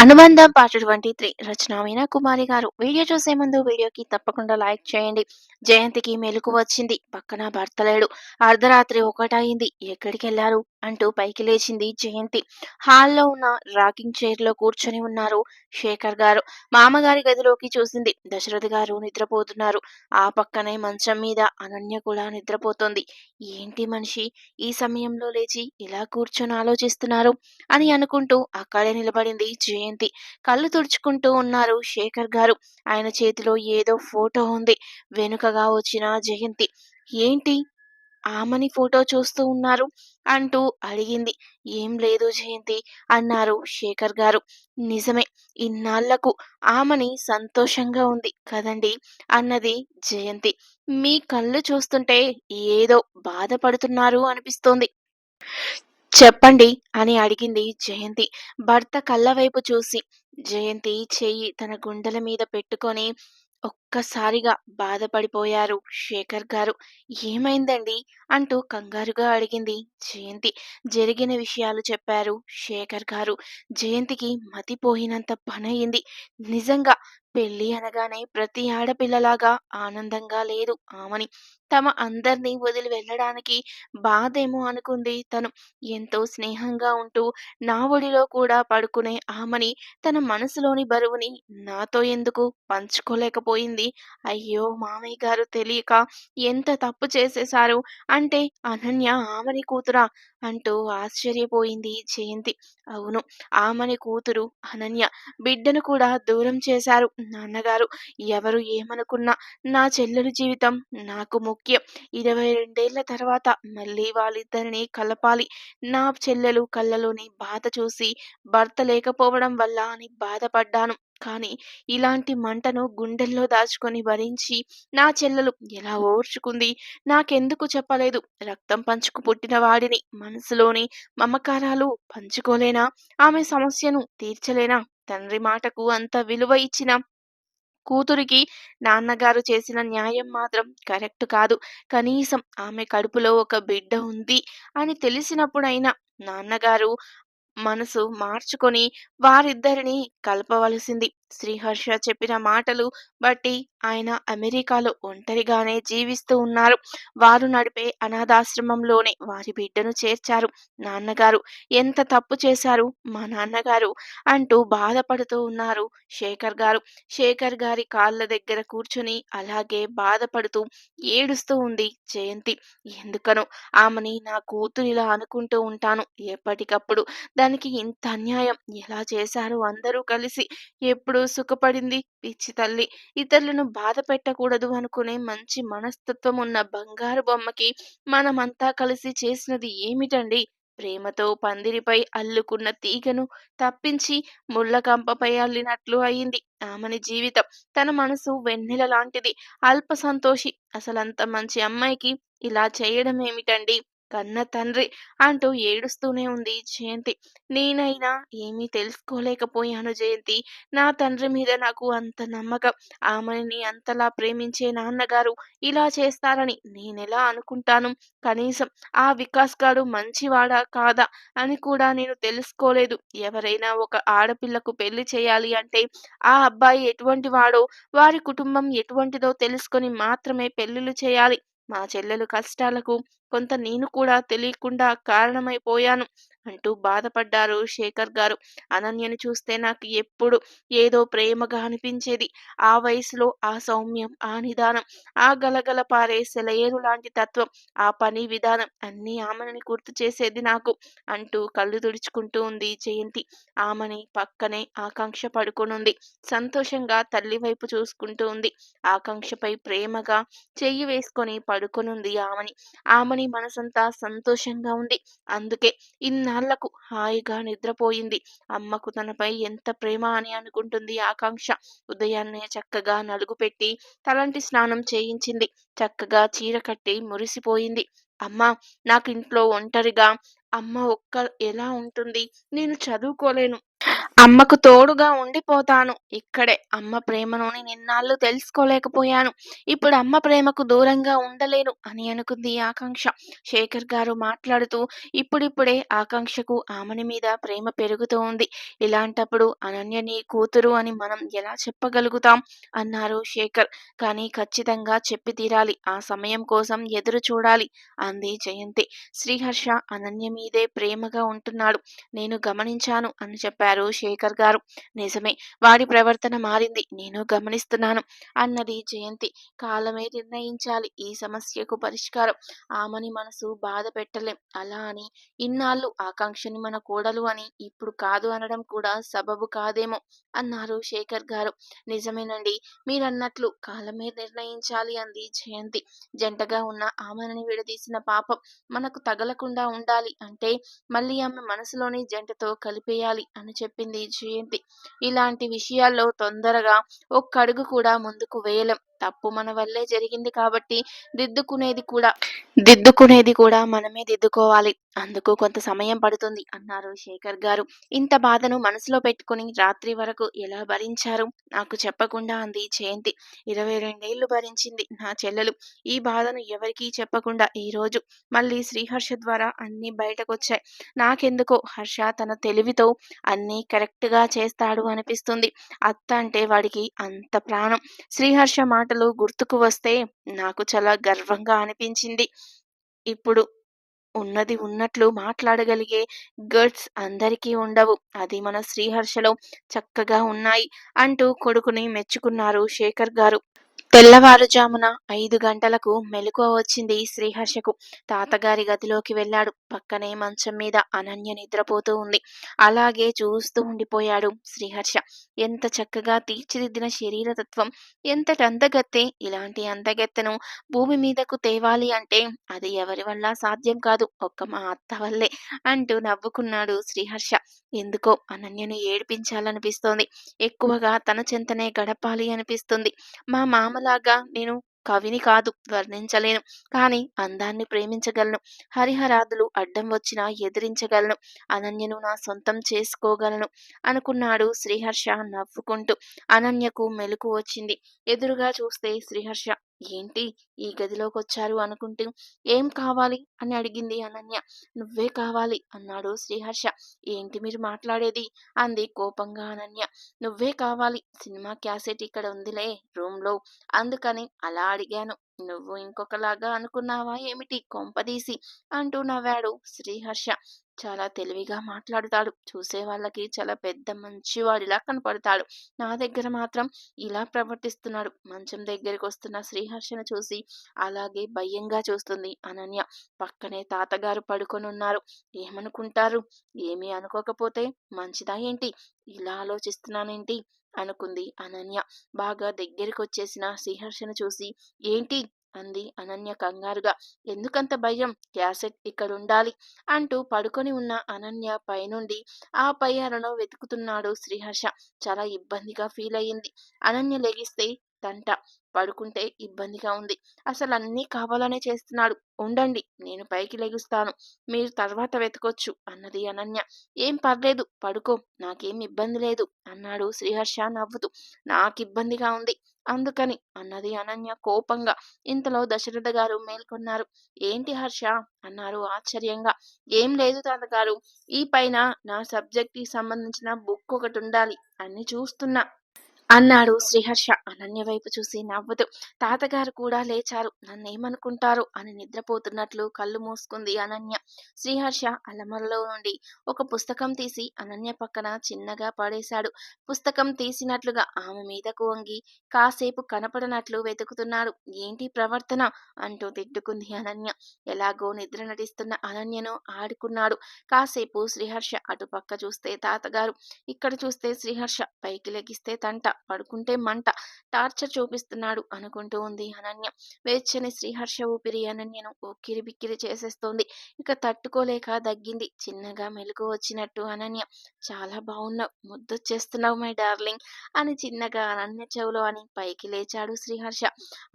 అనుబంధం part twenty three రచన మీనా కుమారి గారు. Video చూసే ముందు వీడియోకి తప్పకుండా లైక్ చేయండి. జయంతికి మెలకు వచ్చింది. పక్కన భర్త లేడు. అర్ధరాత్రి ఒకటయింది. ఎక్కడికి వెళ్ళారు అంటూ పైకి లేచింది జయంతి. హాల్లో ఉన్న రాకింగ్ చైర్లో కూర్చొని ఉన్నారు శేఖర్ గారు. మామగారి గదిలోకి చూసింది. దశరథ్ గారు నిద్రపోతున్నారు. ఆ పక్కనే మంచం మీద అనన్య కూడా నిద్రపోతోంది. ఏంటి మనిషి? ఈ సమయంలో లేచి ఇలా కూర్చొని ఆలోచిస్తున్నారు? అని అనుకుంటూ అక్కడే నిలబడింది జయంతి. జయంతి కళ్ళు తుడుచుకుంటూ ఉన్నారు శేఖర్ గారు. ఆయన చేతిలో ఏదో ఫోటో ఉంది. వెనుకగా వచ్చిన జయంతి. ఏంటి? ఆమని ఫోటో చూస్తూ ఉన్నారు? అంటూ అడిగింది. ఏం లేదు జయంతి అన్నారు శేఖర్ గారు. నిజమే ఇన్నాళ్ళకు ఆమని సంతోషంగా ఉంది కదండి అన్నది జయంతి. మీ కళ్ళు చూస్తుంటే ఏదో బాధపడుతున్నారు అనిపిస్తోంది. చెప్పండి అని అడిగింది జయంతి. భర్త కళ్ళ వైపు చూసి జయంతి చెయ్యి తన గుండెల మీద పెట్టుకొని ఒక్కసారిగా బాధపడిపోయారు శేఖర్ గారు. ఏమైందండి? అంటూ కంగారుగా అడిగింది జయంతి. జరిగిన విషయాలు చెప్పారు శేఖర్ గారు. జయంతికి మతిపోయినంత పనయింది నిజంగా పెళ్ళి అనగానే ప్రతి ఆడపిల్లలాగా ఆనందంగా లేదు ఆమని. తమ అందరినీ వదిలి వెళ్ళడానికి బాధేమో అనుకుంది తను. ఎంతో స్నేహంగా ఉంటూ నా ఒడిలో కూడా పడుకునే ఆమెని తన మనసులోని బరువుని నాతో ఎందుకు పంచుకోలేకపోయింది? అయ్యో మామయ్య గారు తెలియక ఎంత తప్పు చేసేశారు? అంటే అనన్య ఆమెని కూతురా? అంటూ ఆశ్చర్యపోయింది జయంతి. అవును ఆమెని కూతురు అనన్య. బిడ్డను కూడా దూరం చేశారు నాన్నగారు. ఎవరు ఏమనుకున్నా నా చెల్లెలు జీవితం నాకు ముఖ్యం. ఇరవై రెండేళ్ళ తర్వాత మళ్ళీ వాళ్ళిద్దరిని కలపాలి. నా చెల్లెలు కళ్ళలోని బాధ చూసి భర్త లేకపోవడం వల్ల అని బాధపడ్డాను. కానీ ఇలాంటి మంటను గుండెల్లో దాచుకొని భరించి నా చెల్లెలు ఎలా ఓర్చుకుంది? నాకెందుకు చెప్పలేదు. రక్తం పంచుకు పుట్టిన వాడిని మనసులోని మమకారాలు పంచుకోలేనా? ఆమె సమస్యను తీర్చలేనా? తండ్రి మాటకు అంత విలువ ఇచ్చిన కూతురికి నాన్నగారు చేసిన న్యాయం మాత్రం కరెక్ట్ కాదు. కనీసం ఆమె కడుపులో ఒక బిడ్డ ఉంది అని తెలిసినప్పుడైనా నాన్నగారు మనసు మార్చుకొని వారిద్దరిని కలపవలసింది. శ్రీహర్ష చెప్పిన మాటలు బట్టి ఆయన అమెరికాలో ఒంటరిగానే జీవిస్తూ ఉన్నారు. వారు నడిపే అనాథాశ్రమంలోనే వారి బిడ్డను చేర్చారు. నాన్నగారు ఎంత తప్పు చేశారు మా నాన్నగారు? అంటూ బాధపడుతూ ఉన్నారు శేఖర్ గారు. శేఖర్ గారి కాళ్ళ దగ్గర కూర్చుని అలాగే బాధపడుతూ ఏడుస్తూ ఉంది జయంతి. ఎందుకనో ఆమెని నా కూతురిలా అనుకుంటూ ఉంటాను. ఎప్పటికప్పుడు దానికి ఇంత అన్యాయం ఎలా చేశారు అందరూ కలిసి? ఎప్పుడు సుఖపడింది? పిచ్చి తల్లి. ఇతరులను బాధ పెట్టకూడదు అనుకునే మంచి మనస్తత్వం ఉన్న బంగారు బొమ్మకి మనమంతా కలిసి చేసినది ఏమిటండి? ప్రేమతో పందిరిపై అల్లుకున్న తీగను తప్పించి ముళ్ళకంపపై అల్లినట్లు అయింది ఆమెని జీవితం. తన మనసు వెన్నెల లాంటిది. అల్ప సంతోషి. అసలంత మంచి అమ్మాయికి ఇలా చేయడం ఏమిటండి కన్న తండ్రి అంటూ ఏడుస్తూనే ఉంది జయంతి. నేనైనా ఏమీ తెలుసుకోలేకపోయాను జయంతి. నా తండ్రి మీద నాకు అంత నమ్మకం. ఆమెని అంతలా ప్రేమించే నాన్నగారు ఇలా చేస్తారని నేనెలా అనుకుంటాను? కనీసం ఆ వికాస్ గారు మంచివాడా కాదా అని కూడా నేను తెలుసుకోలేదు. ఎవరైనా ఒక ఆడపిల్లకు పెళ్ళి చేయాలి అంటే ఆ అబ్బాయి ఎటువంటి వాడో వారి కుటుంబం ఎటువంటిదో తెలుసుకొని మాత్రమే పెళ్ళిళ్ళు చేయాలి. మా చెల్లెలు కష్టాలకు కొంత నేను కూడా తెలియకుండా కారణమైపోయాను అంటూ బాధపడ్డారు శేఖర్ గారు. అనన్యను చూస్తే నాకు ఎప్పుడు ఏదో ప్రేమగా అనిపించేది. ఆ వయసులో ఆ సౌమ్యం ఆ నిదానం ఆ గలగల పారే సెలయేరు లాంటి తత్వం ఆ పని విధానం అన్నీ ఆమెని గుర్తు చేసేది నాకు అంటూ కళ్ళు తుడుచుకుంటూ ఉంది జయంతి. ఆమెని పక్కనే ఆకాంక్ష పడుకునుంది. సంతోషంగా తల్లి వైపు చూసుకుంటూ ఉంది. ఆకాంక్షపై ప్రేమగా చెయ్యి వేసుకొని పడుకొనుంది ఆమెని. ఆమెని మనసంతా సంతోషంగా ఉంది. అందుకే ఇన్నాళ్ళకు హాయిగా నిద్రపోయింది. అమ్మకు తనపై ఎంత ప్రేమ అని అనుకుంటుంది ఆకాంక్ష. ఉదయాన్నే చక్కగా నలుగు పెట్టి తలంటి స్నానం చేయించింది. చక్కగా చీర కట్టి మురిసిపోయింది. అమ్మ నాకు ఇంట్లో ఒంటరిగా అమ్మ ఒక్క ఎలా ఉంటుంది? నేను చదువుకోలేను. అమ్మకు తోడుగా ఉండిపోతాను. ఇక్కడే అమ్మ ప్రేమను నిన్నాళ్ళు తెలుసుకోలేకపోయాను. ఇప్పుడు అమ్మ ప్రేమకు దూరంగా ఉండలేను అని అనుకుంది ఆకాంక్ష. శేఖర్ గారు మాట్లాడుతూ ఇప్పుడిప్పుడే ఆకాంక్షకు ఆమెని మీద ప్రేమ పెరుగుతూ ఉంది. ఇలాంటప్పుడు అనన్య నీ కూతురు అని మనం ఎలా చెప్పగలుగుతాం? అన్నారు శేఖర్. కానీ ఖచ్చితంగా చెప్పి తీరాలి. ఆ సమయం కోసం ఎదురు చూడాలి అంది జయంతి. శ్రీహర్ష అనన్య మీదే ప్రేమగా ఉంటున్నాడు. నేను గమనించాను అని చెప్పారు శేఖర్. గారు. నిజమే వాడి ప్రవర్తన మారింది. నేను గమనిస్తున్నాను. అన్నది జయంతి. కాలమే నిర్ణయించాలి. ఈ సమస్యకు పరిష్కారం. ఆమెని మనసు బాధ పెట్టలేం. అలా అని ఇన్నాళ్ళు ఆకాంక్షని మన కోడలు అని ఇప్పుడు కాదు అనడం కూడా సబబు కాదేమో అన్నారు శేఖర్ గారు. నిజమేనండి. మీరన్నట్లు కాలమే నిర్ణయించాలి అంది జయంతి. జంటగా ఉన్న ఆమెని విడదీసిన పాపం మనకు తగలకుండా ఉండాలి అంటే మళ్ళీ ఆమె మనసులోని జంటతో కలిపేయాలి అని చెప్పింది జయంతి ఇలాంటి విషయాల్లో తొందరగా ఒక్కడుగు కూడా ముందుకు వేయలేం. తప్పు మన వల్లే జరిగింది కాబట్టి దిద్దుకునేది కూడా దిద్దుకునేది కూడా మనమే దిద్దుకోవాలి. అందుకు కొంత సమయం పడుతుంది అన్నారు శేఖర్ గారు. ఇంత బాధను మనసులో పెట్టుకుని రాత్రి వరకు ఎలా భరించారు? నాకు చెప్పకుండా అంది జయంతి. ఇరవై రెండేళ్ళు భరించింది నా చెల్లెలు. ఈ బాధను ఎవరికీ చెప్పకుండా ఈ రోజు మళ్ళీ శ్రీహర్ష ద్వారా అన్ని బయటకొచ్చాయి. నాకెందుకో హర్ష తన తెలివితో అన్నీ కరెక్ట్గా చేస్తాడు అనిపిస్తుంది. అత్త అంటే వాడికి అంత ప్రాణం. శ్రీహర్ష మాటలు గుర్తుకు వస్తే నాకు చాలా గర్వంగా అనిపించింది. ఇప్పుడు ఉన్నది ఉన్నట్లు మాట్లాడగలిగే గట్స్ అందరికీ ఉండవు. అది మన శ్రీహర్షలో చక్కగా ఉన్నాయి అంటూ కొడుకుని మెచ్చుకున్నారు శేఖర్ గారు. తెల్లవారుజామున ఐదు గంటలకు మెలకువ వచ్చింది శ్రీహర్షకు. తాతగారి గదిలోకి వెళ్ళాడు. పక్కనే మంచం మీద అనన్య నిద్రపోతూ ఉంది. అలాగే చూస్తూ ఉండిపోయాడు శ్రీహర్ష. ఎంత చక్కగా తీర్చిదిద్దిన శరీరతత్వం ఎంతటి అందగత్తె ఇలాంటి అందగత్తెను భూమి మీదకు తేవాలి అంటే అది ఎవరి వల్ల సాధ్యం కాదు. ఒక్క మా అత్త వల్లే అంటూ నవ్వుకున్నాడు శ్రీహర్ష. ఎందుకో అనన్యను ఏడిపించాలనిపిస్తోంది. ఎక్కువగా తన చెంతనే గడపాలి అనిపిస్తుంది. మా మామ మామలాగా నేను కవిని కాదు వర్ణించలేను. కానీ అందాన్ని ప్రేమించగలను. హరిహరాదులు అడ్డం వచ్చినా ఎదిరించగలను. అనన్యను నా సొంతం చేసుకోగలను అనుకున్నాడు శ్రీహర్ష నవ్వుకుంటూ. అనన్యకు మెలకు వచ్చింది. ఎదురుగా చూస్తే శ్రీహర్ష ఏంటి ఈ గదిలోకి వచ్చారు అనుకుంటూ ఏం కావాలి? అని అడిగింది అనన్య. నువ్వే కావాలి అన్నాడు శ్రీహర్ష. ఏంటి మీరు మాట్లాడేది? అంది కోపంగా అనన్య. నువ్వే కావాలి. సినిమా క్యాసెట్ ఇక్కడ ఉందిలే రూమ్లో. అందుకని అలా అడిగాను. నువ్వు ఇంకొకలాగా అనుకున్నావా ఏమిటి? కొంపదీసి అంటూ నవ్వాడు శ్రీహర్ష. చాలా తెలివిగా మాట్లాడుతాడు. చూసే వాళ్ళకి చాలా పెద్ద మంచివాడిలా కనపడతాడు. నా దగ్గర మాత్రం ఇలా ప్రవర్తిస్తున్నాడు. మంచం దగ్గరికి వస్తున్న శ్రీహర్షను చూసి అలాగే భయంగా చూస్తుంది అనన్య. పక్కనే తాతగారు పడుకొని ఉన్నారు ఏమనుకుంటారు? ఏమీ అనుకోకపోతే మంచిదా ఏంటి? ఇలా ఆలోచిస్తున్నానేంటి? అనుకుంది అనన్య. బాగా దగ్గరికి వచ్చేసిన శ్రీహర్షను చూసి ఏంటి? అంది అనన్య కంగారుగా. ఎందుకంత భయం? క్యాసెట్ ఇక్కడ ఉండాలి అంటూ పడుకొని ఉన్న అనన్య పైనుండి ఆ పై అరను వెతుకుతున్నాడు శ్రీహర్ష. చాలా ఇబ్బందిగా ఫీల్ అయ్యింది. అనన్య లెగిస్తే తంట. పడుకుంటే ఇబ్బందిగా ఉంది. అసలు అన్నీ కావాలనే చేస్తున్నాడు. ఉండండి నేను పైకి లెగుస్తాను. మీరు తర్వాత వెతకొచ్చు అన్నది అనన్య. ఏం పర్లేదు పడుకో. నాకేం ఇబ్బంది లేదు అన్నాడు శ్రీహర్ష నవ్వుతూ. నాకు ఇబ్బందిగా ఉంది. అందుకని అన్నది అనన్య కోపంగా. ఇంతలో దశరథ గారు మేల్కొన్నారు. ఏంటి హర్ష? అన్నారు ఆశ్చర్యంగా. ఏం లేదు తాతగారు. ఈ పైన నా సబ్జెక్ట్కి సంబంధించిన బుక్ ఒకటి ఉండాలి. అని చూస్తున్నా. అన్నాడు శ్రీహర్ష. అనన్య వైపు చూసి నవ్వుతూ తాతగారు కూడా లేచారు. నన్నేమనుకుంటారు? అని నిద్రపోతున్నట్లు కళ్ళు మూసుకుంది అనన్య. శ్రీహర్ష అలమరలో నుండి ఒక పుస్తకం తీసి అనన్య పక్కన చిన్నగా పడేశాడు. పుస్తకం తీసినట్లుగా ఆమె మీదకు వంగి కాసేపు కనపడనట్లు వెతుకుతున్నాడు. ఏంటి ప్రవర్తన? అంటూ తిట్టుకుంది అనన్య. ఎలాగో నిద్ర నటిస్తున్న అనన్యను ఆడుకున్నాడు. కాసేపు శ్రీహర్ష అటుపక్క చూస్తే తాతగారు ఇక్కడ చూస్తే శ్రీహర్ష పైకి లెగిస్తే తంట. పడుకుంటే మంట టార్చర్ చూపిస్తున్నాడు అనుకుంటూ ఉంది అనన్య. వేచ్చని శ్రీహర్ష ఊపిరి అనన్యను ఉక్కిరి బిక్కిరి చేసేస్తోంది. ఇక తట్టుకోలేక దగ్గింది. చిన్నగా మెలకు వచ్చినట్టు అనన్య. చాలా బాగున్నావు ముద్దొచ్చేస్తున్నావు మై డార్లింగ్ అని చిన్నగా అనన్య చెవులో అని పైకి లేచాడు శ్రీహర్ష.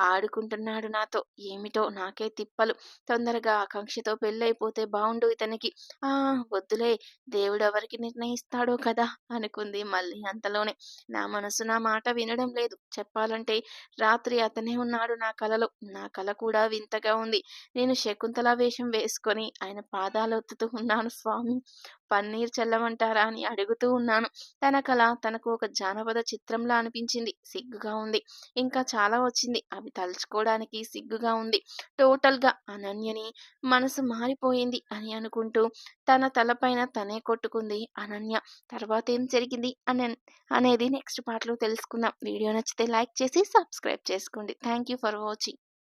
ఆడుకుంటున్నాడు నాతో. ఏమిటో నాకే తిప్పలు. తొందరగా ఆకాంక్షతో పెళ్ళైపోతే బాగుండు ఇతనికి. ఆ వద్దులే. దేవుడు ఎవరికి నిర్ణయిస్తాడో కదా అనుకుంది మళ్ళీ అంతలోనే. నా మనసు నా నా మాట వినడం లేదు. చెప్పాలంటే రాత్రి అతనే ఉన్నాడు నా కలలో. నా కల కూడా వింతగా ఉంది. నేను శకుంతల వేషం వేసుకొని ఆయన పాదాలు ఒత్తుతూ ఉన్నాను స్వామి. పన్నీర్ చల్లమంటారా అని అడుగుతూ ఉన్నాను. తన కళ తనకు ఒక జానపద చిత్రంలా అనిపించింది. సిగ్గుగా ఉంది. ఇంకా చాలా వచ్చింది. అవి తలుచుకోవడానికి సిగ్గుగా ఉంది. టోటల్గా అనన్యని మనసు మారిపోయింది అని అనుకుంటూ తన తలపైన తనే కొట్టుకుంది అనన్య. తర్వాత ఏం జరిగింది అని అనేది నెక్స్ట్ పార్ట్లో తెలుసుకుందాం. వీడియో నచ్చితే లైక్ చేసి సబ్స్క్రైబ్ చేసుకోండి. Thank you for watching.